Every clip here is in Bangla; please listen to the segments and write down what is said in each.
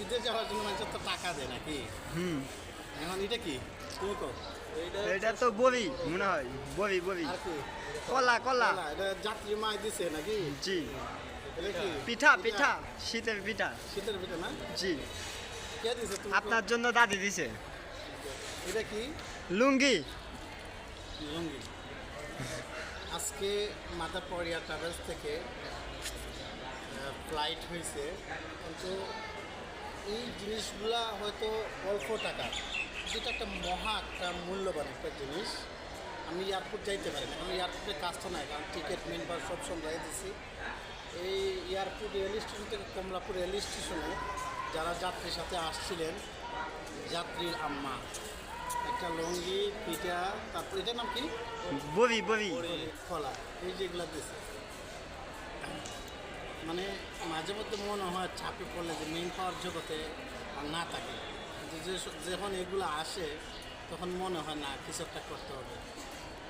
বিদেশ যাওয়ার জন্য মানুষের তো টাকা দেয় নাকি? হুম। এখন এটা কি? তুমি কো এটা তো ববি মনে হয়। ববি আর কলা কলা। এটা যাত্রী মাই দিছে নাকি? জি। পিঠা পিঠা। শীতের পিঠা। শীতের পিঠা না? জি। কে দিছে আপনার জন্য দাদি দিছে। এটা কি? লুঙ্গি। লুঙ্গি। আজকে মাদার পরিয়া ট্রাভেলস থেকে ফ্লাইট হয়েছে কিন্তু এই জিনিসগুলা হয়তো অল্প টাকা। যেটা একটা মহা একটা মূল্যবান একটা জিনিস। আমি এয়ারপোর্ট যাইতে পারি না। আমি এয়ারপোর্টে কাজ তো নাই। কারণ টিকিট মেন বার সব সময় দিছি। এই এয়ারপোর্ট রেল স্টেশন থেকে কমলাপুর রেল স্টেশনে যারা যাত্রীর সাথে আসছিলেন যাত্রীর আম্মা। একটা লুঙ্গি পিঠা তারপর এটার নাম কি? ববি ববি কলা। এই যেগুলো দিছে। মানে মাঝে মধ্যে মনে হয় চাপে পড়লে যে মেন পাওয়ার জগতে না থাকে। যখন এগুলো আসে, তখন মনে হয় না, কিছু একটা করতে হবে।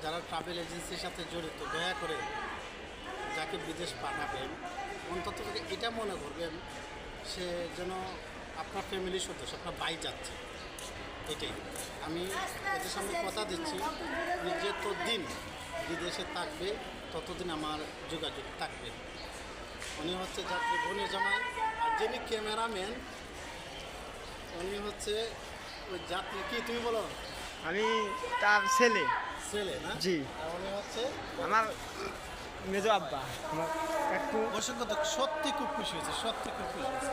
যারা ট্রাভেল এজেন্সির সাথে জড়িত, দয়া করে যাকে বিদেশ পাঠাবেন, অন্তত যদি এটা মনে করবেন, সে যেন আপনার ফ্যামিলির সদস্য, আপনার বাই যাচ্ছে। এটাই। আমি এদের সামনে কথা দিচ্ছি, যে দিন বিদেশে থাকবে, ততদিন আমার যোগাযোগ থাকবে। উনি হচ্ছে যাত্রী বনে জামাই। আর যিনি ক্যামেরাম্যান উনি হচ্ছে ওই যাত্রী কি তুমি বলো? আমি তার ছেলে। ছেলে না? জি। উনি হচ্ছে আমার মেজো আব্বা। একটু অসংখ্য সত্যি খুব খুশি হয়েছে সত্যি খুব খুশি হয়েছে।